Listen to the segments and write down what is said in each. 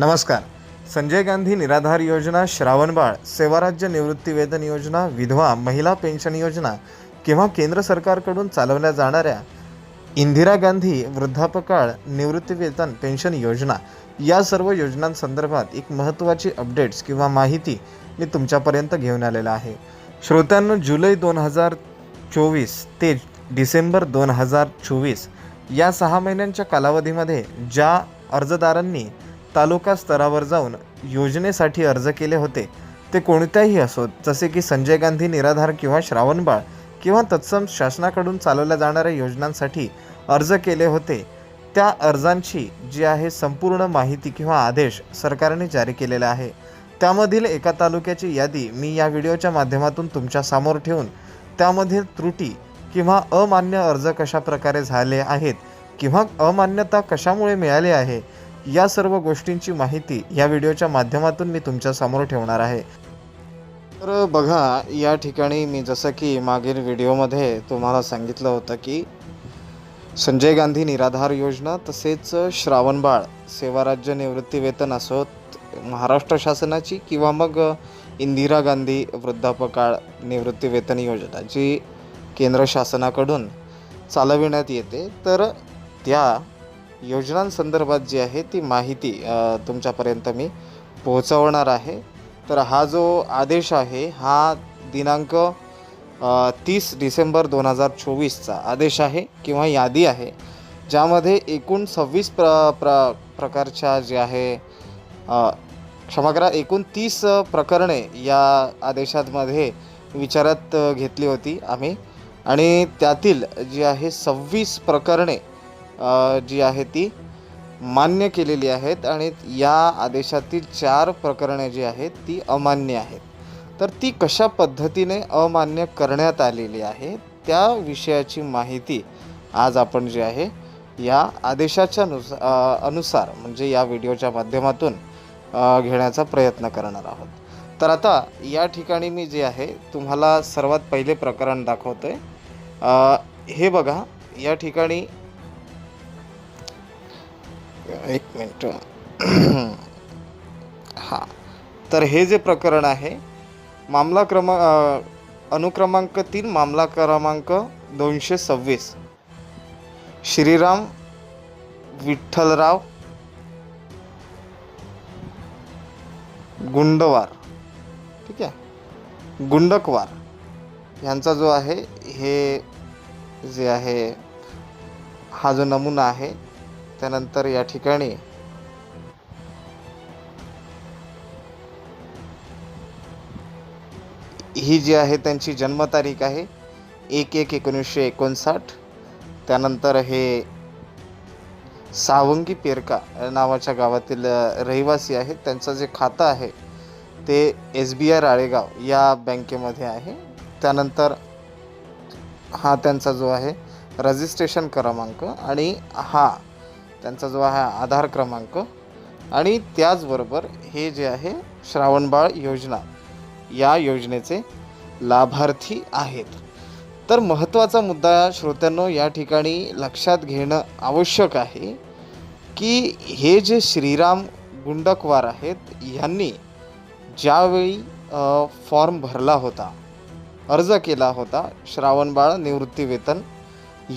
नमस्कार. संजय गांधी निराधार योजना श्रावणबाळ सेवाराज्य निवृत्तीवेतन योजना विधवा महिला पेन्शन योजना किंवा केंद्र सरकारकडून चालवल्या जाणाऱ्या इंदिरा गांधी वृद्धापकाळ निवृत्तीवेतन पेन्शन योजना या सर्व योजनांसंदर्भात एक महत्त्वाची अपडेट्स किंवा माहिती मी तुमच्यापर्यंत घेऊन आलेला आहे. श्रोत्यांनो जुलै दोन हजार चोवीस ते डिसेंबर दोन हजार चोवीस या सहा महिन्यांच्या कालावधीमध्ये ज्या अर्जदारांनी तालुका स्तरावर जाऊन योजनेसाठी अर्ज केले होते. ते कोणत्याही असोत जसे की संजय गांधी निराधार किंवा श्रावणबाळ किंवा तत्सम शासनाकडून चालवल्या जाणाऱ्या योजनांसाठी अर्ज केले होते. त्या अर्जांची जी आहे संपूर्ण माहिती किंवा आदेश सरकारने जारी केलेला आहे. त्यामधील एका तालुक्याची यादी मी या व्हिडिओच्या माध्यमातून तुमच्यासमोर ठेवून त्यामधील त्रुटी किंवा अमान्य अर्ज कशा प्रकारे झाले आहेत किंवा अमान्यता कशामुळे मिळाली आहे या सर्व गोष्टींची माहिती या व्हिडिओच्या माध्यमातून मी तुमच्यासमोर ठेवणार आहे. तर बघा या ठिकाणी मी जसं की मागील व्हिडिओमध्ये तुम्हाला सांगितलं होतं की संजय गांधी निराधार योजना तसेच श्रावणबाळ सेवाराज्य निवृत्ती वेतन असोत महाराष्ट्र शासनाची किंवा मग इंदिरा गांधी वृद्धापकाळ निवृत्ती वेतन योजना जी केंद्र शासनाकडून चालविण्यात येते तर त्या योजनांसंदर्भात जी आहे ती माहिती तुमच्यापर्यंत मी पोहोचवणार आहे. तर हा जो आदेश आहे हा दिनांक तीस डिसेंबर दोन हजार चोवीसचा आदेश आहे किंवा यादी आहे ज्यामध्ये एकूण सव्वीस प्र प्र प्रकारच्या जे आहे क्षमा करा एकूण तीस प्रकरणे या आदेशांमध्ये विचारात घेतली होती आम्ही. आणि त्यातील जी आहे सव्वीस प्रकरणे जी आहे ती मान्य केलेली आहेत आणि या आदेशातील चार प्रकरणे जी आहेत ती अमान्य आहेत. तर ती कशा पद्धतीने अमान्य करण्यात आलेली आहे त्या विषयाची माहिती आज आपण जी आहे या आदेशाच्या नुस अनुसार म्हणजे या व्हिडिओच्या माध्यमातून घेण्याचा प्रयत्न करणार आहोत. तर आता या ठिकाणी मी जे आहे तुम्हाला सर्वात पहिले प्रकरण दाखवतो आहे हे बघा या ठिकाणी एक मिनटं. हां. तर हे जे प्रकरण आहे मामला क्रमांक अनुक्रमांक तीन मामला क्रमांक दोनशे सव्वीस. श्रीराम विठ्ठलराव गुंडवार. ठीक आहे? गुंडकवार. यांचा जो आहे हे जे आहे हा जो नमुना आहे त्यानंतर या ठिकाणी ही जी आहे त्यांची जन्मतारीख आहे एक एक एकोणीसशे एकोणसाठ. त्यानंतर हे सावंगी पेरका नावाच्या गावातील रहिवासी आहेत. त्यांचं जे खातं आहे ते एस बी आय राळेगाव या बँकेमध्ये आहे. त्यानंतर हा त्यांचा जो आहे रजिस्ट्रेशन क्रमांक आणि हा त्यांचा जो आहे आधार क्रमांक आणि त्याचबरोबर हे जे आहे श्रावणबाळ योजना या योजनेचे लाभार्थी आहेत. तर महत्त्वाचा मुद्दा श्रोत्यांनो या ठिकाणी लक्षात घेणं आवश्यक आहे की हे जे श्रीराम गुंडकवार आहेत यांनी ज्यावेळी फॉर्म भरला होता अर्ज केला होता श्रावणबाळ निवृत्तीवेतन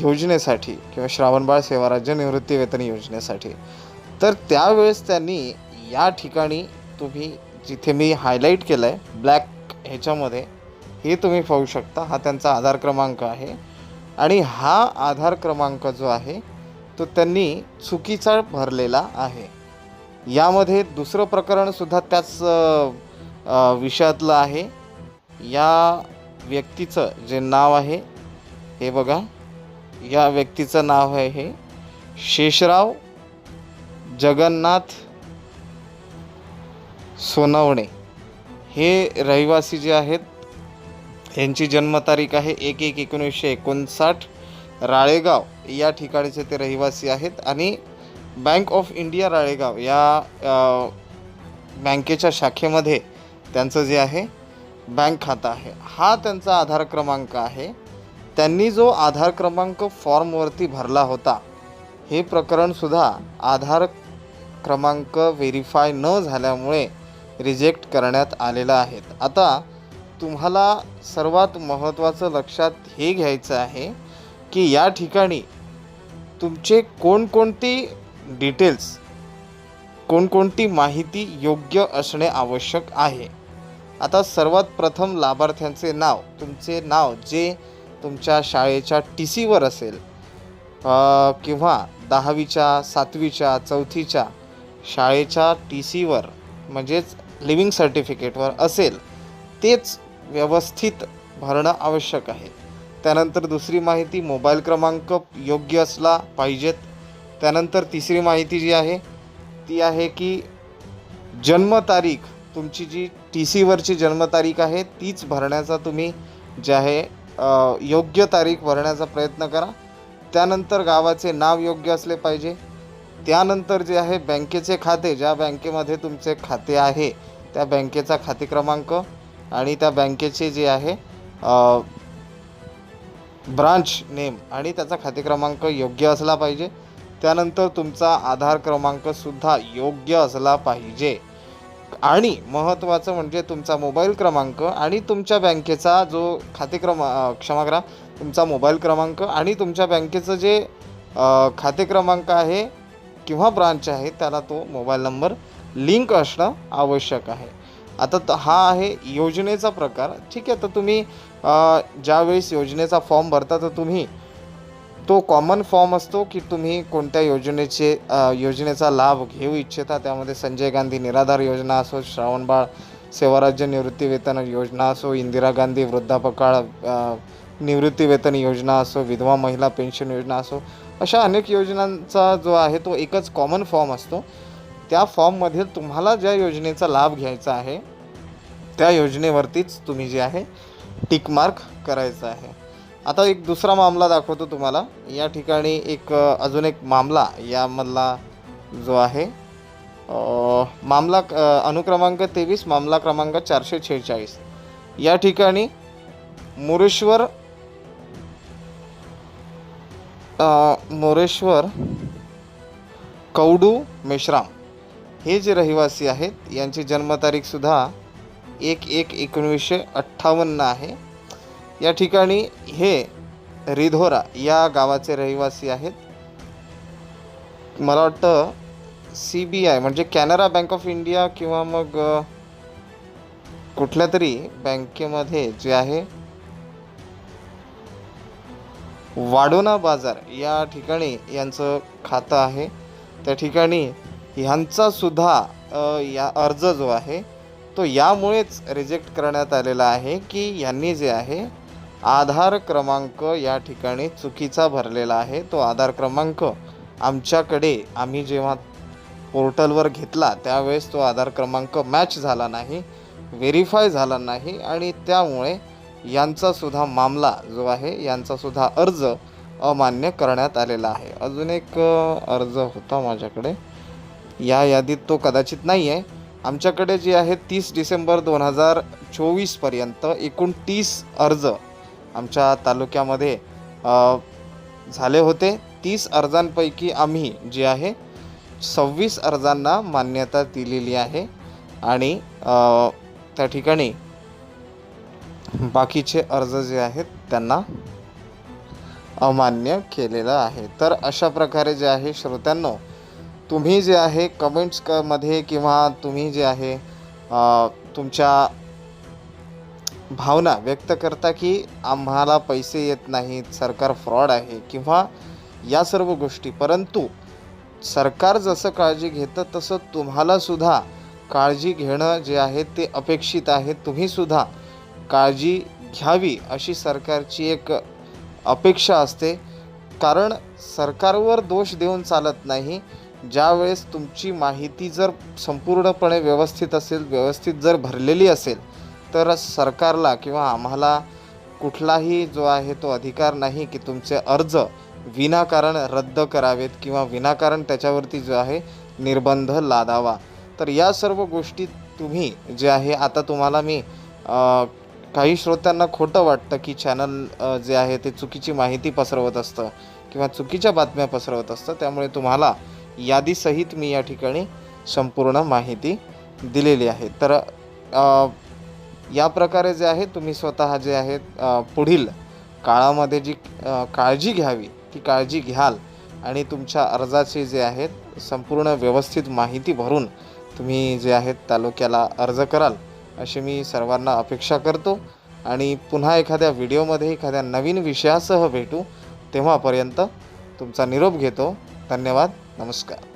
योजनेसाठी किंवा श्रावणबाळ सेवाराज्य निवृत्ती वेतन योजनेसाठी. तर त्यावेळेस त्यांनी या ठिकाणी तुम्ही जिथे मी हायलाईट केलं आहे ब्लॅक ह्याच्यामध्ये हे तुम्ही पाहू शकता. हा त्यांचा आधार क्रमांक आहे. आणि हा आधार क्रमांक जो आहे तो त्यांनी चुकीचा भरलेला आहे. यामध्ये दुसरं प्रकरणसुद्धा त्याच विषयातलं आहे. या व्यक्तीचं जे नाव आहे हे बघा. या व्यक्तीचं नाव आहे हे. शेषराव जगन्नाथ सोनवणे. हे रहिवासी जे आहेत यांची जन्मतारीख आहे एक एक एकोणीसशे एकोणसाठ. राळेगाव या ठिकाणीचे ते रहिवासी आहेत आणि बँक ऑफ इंडिया राळेगाव या बँकेच्या शाखेमध्ये त्यांचं जे आहे बँक खातं आहे. हा त्यांचा आधार क्रमांक आहे. त्यांनी जो आधार क्रमांक फॉर्मवरती भरला होता हे प्रकरणसुद्धा आधार क्रमांक व्हेरीफाय न झाल्यामुळे रिजेक्ट करण्यात आलेला आहेत आता तुम्हाला सर्वात महत्त्वाचं लक्षात हे घ्यायचं आहे की या ठिकाणी तुमचे कोणकोणती डिटेल्स कोणकोणती माहिती योग्य असणे आवश्यक आहे. आता सर्वात प्रथम लाभार्थ्यांचे नाव तुमचे नाव जे तुमच्या शाळेच्या टी सीवर असेल किंवा दहावीच्या सातवीच्या चौथीच्या शाळेच्या टी सीवर म्हणजेच लिव्हिंग सर्टिफिकेटवर असेल तेच व्यवस्थित भरणं आवश्यक आहे. त्यानंतर दुसरी माहिती मोबाईल क्रमांक योग्य असला पाहिजेत. त्यानंतर तिसरी माहिती जी आहे ती आहे की जन्मतारीख तुमची जी टी सीवरची जन्मतारीख आहे तीच भरण्याचा तुम्ही जे आहे योग्य तारीख भरण्याचा प्रयत्न करा. त्यानंतर गावाचे नाव योग्य असले पाहिजे. त्यानंतर जे आहे बँकेचे खाते ज्या बँकेमध्ये तुमचे खाते आहे त्या बँकेचा खाते क्रमांक आणि त्या बँकेचे जे आहे ब्रांच नेम आणि त्याचा खाते क्रमांक योग्य असला पाहिजे. त्यानंतर तुमचा आधार क्रमांकसुद्धा योग्य असला पाहिजे. आणि महत्त्वाचं म्हणजे तुमचा मोबाईल क्रमांक आणि तुमच्या बँकेचा जो खाते क्रमा क्षमा करा तुमचा मोबाईल क्रमांक आणि तुमच्या बँकेचं जे खाते क्रमांक आहे किंवा ब्रांच आहे त्याला तो मोबाईल नंबर लिंक असणं आवश्यक आहे. आता त हा आहे योजनेचा प्रकार. ठीक आहे तर तुम्ही ज्यावेळेस योजनेचा फॉर्म भरता तर तुम्ही तो कॉमन फॉर्म असतो की तुम्ही कोणत्या योजनेचे योजनेचा लाभ घेऊ इच्छिता त्यामध्ये संजय गांधी निराधार योजना असो श्रावणबाळ सेवाराज्य निवृत्तीवेतन योजना असो इंदिरा गांधी वृद्धापकाळ निवृत्तीवेतन योजना असो विधवा महिला पेन्शन योजना असो अशा अनेक योजनांचा जो आहे तो एकच कॉमन फॉर्म असतो. त्या फॉर्ममध्ये तुम्हाला ज्या योजनेचा लाभ घ्यायचा आहे त्या योजनेवरतीच तुम्ही जे आहे टिक मार्क करायचं आहे. आता एक दुसरा मामला दाखवतो तुम्हाला. या ठिकाणी एक अजून एक मामला यामधला जो आहे मामला अनुक्रमांक तेवीस मामला क्रमांक चारशे शेहेचाळीस. या ठिकाणी मोरेश्वर मोरेश्वर कौडू मेश्राम हे जे रहिवासी आहेत यांची जन्मतारीखसुद्धा एक एक एकोणीसशे अठ्ठावन्न आहे. या ठिकाणी हे रिधोरा या गावाचे रहिवासी आहेत. मला वाटतं सी बी आय म्हणजे कॅनरा बँक ऑफ इंडिया किंवा मग कुठल्या तरी बँकेमध्ये जे आहे वाडोना बाजार या ठिकाणी यांचं खातं आहे. त्या ठिकाणी ह्यांचा सुद्धा या अर्ज जो आहे तो यामुळेच रिजेक्ट करण्यात आलेला आहे की यांनी जे आहे आधार क्रमांक या ठिकाणी चुकीचा भरलेला आहे. तो आधार क्रमांक आमच्याकडे आम्ही जेव्हा पोर्टलवर घेतला त्यावेळेस तो आधार क्रमांक मॅच झाला नाही व्हेरीफाय झाला नाही आणि त्यामुळे यांचासुद्धा मामला जो आहे यांचासुद्धा अर्ज अमान्य करण्यात आलेला आहे. अजून एक अर्ज होता माझ्याकडे. या यादीत तो कदाचित नाही आहे आमच्याकडे जे आहे तीस डिसेंबर दोन हजार चोवीसपर्यंत एकूण तीस अर्ज आमच्या तालुक्यामध्ये झाले होते. तीस अर्जांपैकी आम्ही जे आहे सव्वीस अर्जांना मान्यता दिलेली आहे आणि त्या ठिकाणी बाकीचे अर्ज जे आहेत त्यांना अमान्य केलेलं आहे. तर अशा प्रकारे जे आहे श्रोत्यांनो तुम्ही जे आहे कमेंट्स क मध्ये किंवा तुम्ही जे आहे तुमच्या भावना व्यक्त करता की आम्हाला पैसे येत नाहीत सरकार फ्रॉड आहे किंवा या सर्व गोष्टी. परंतु सरकार जसं काळजी घेतं तसं तुम्हालासुद्धा काळजी घेणं जे आहे ते अपेक्षित आहे. तुम्हीसुद्धा काळजी घ्यावी अशी सरकारची एक अपेक्षा असते. कारण सरकारवर दोष देऊन चालत नाही. ज्यावेळेस तुमची माहिती जर संपूर्णपणे व्यवस्थित असेल व्यवस्थित जर भरलेली असेल तर सरकारला किंवा आम्हाला कुठलाही जो आहे तो अधिकार नाही की तुमचे अर्ज विनाकारण रद्द करावेत किंवा विनाकारण त्याच्यावरती जो आहे निर्बंध लादावा. तर या सर्व गोष्टी तुम्ही जे आहे आता तुम्हाला मी काही श्रोत्यांना खोटं वाटतं की चॅनल जे आहे ते चुकीची माहिती पसरवत असतं किंवा चुकीच्या बातम्या पसरवत असतं. त्यामुळे तुम्हाला यादीसहित मी या ठिकाणी संपूर्ण माहिती दिलेली आहे. तर या प्रकारे जे आहे तुम्ही स्वतः जे आहेत पुढील काळामध्ये जी काळजी घ्यावी ती काळजी घ्याल आणि तुमच्या अर्जाचे जे आहेत संपूर्ण व्यवस्थित माहिती भरून तुम्ही जे आहेत तालुक्याला अर्ज कराल अशी मी सर्वांना अपेक्षा करतो. आणि पुन्हा एखाद्या व्हिडिओमध्ये एखाद्या नवीन विषयासह भेटू तेव्हापर्यंत तुमचा निरोप घेतो. धन्यवाद. नमस्कार.